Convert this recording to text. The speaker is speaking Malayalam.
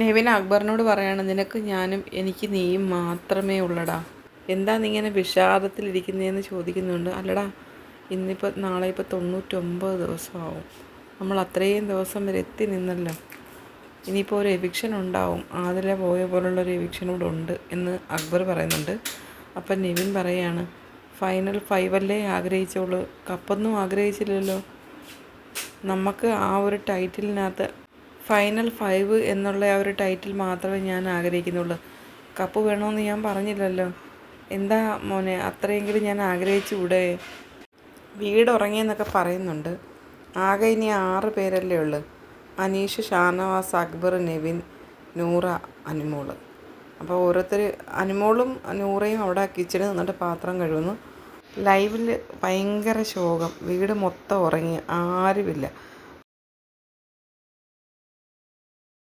നെവിൻ അക്ബറിനോട് പറയാണ് നിനക്ക് ഞാനും എനിക്ക് നീയും മാത്രമേ ഉള്ളടാ. എന്താ നീ ഇങ്ങനെ വിഷാദത്തിലിരിക്കുന്നതെന്ന് ചോദിക്കുന്നുണ്ട്. അല്ലടാ ഇന്നിപ്പോൾ നാളെ ഇപ്പോൾ തൊണ്ണൂറ്റൊമ്പത് ദിവസമാവും. നമ്മൾ അത്രയും ദിവസം വരെ എത്തി നിന്നല്ലോ. ഇനിയിപ്പോൾ ഒരു എവിക്ഷൻ ഉണ്ടാവും. ആതിലെ പോയ പോലുള്ള ഒരു എവിക്ഷൻ കൂടെ ഉണ്ട് എന്ന് അക്ബർ പറയുന്നുണ്ട്. അപ്പം നിവിൻ പറയാണ് ഫൈനൽ ഫൈവല്ലേ ആഗ്രഹിച്ചോളൂ കപ്പൊന്നും ആഗ്രഹിച്ചില്ലല്ലോ. നമുക്ക് ആ ഒരു ടൈറ്റിലിനകത്ത് ഫൈനൽ ഫൈവ് എന്നുള്ള ആ ഒരു ടൈറ്റിൽ മാത്രമേ ഞാൻ ആഗ്രഹിക്കുന്നുള്ളൂ. കപ്പ് വേണമെന്ന് ഞാൻ പറഞ്ഞില്ലല്ലോ. എന്താ മോനെ അത്രയെങ്കിലും ഞാൻ ആഗ്രഹിച്ചുകൂടെ? വീട് ഉറങ്ങിയെന്നൊക്കെ പറയുന്നുണ്ട്. ആകെ ഇനി ആറ് പേരല്ലേ ഉള്ളു. അനീഷ് ഷാനവാസ് അക്ബർ നെവിൻ നൂറ അനുമോൾ അപ്പോൾ ഓരോരുത്തർ അനുമോളും നൂറയും അവിടെ കിച്ചണിൽ നിന്നിട്ട് പാത്രം കഴുകുന്നു. ലൈവിൽ ഭയങ്കര ശോകം. വീട് മൊത്തം ഉറങ്ങി. ആരുമില്ല.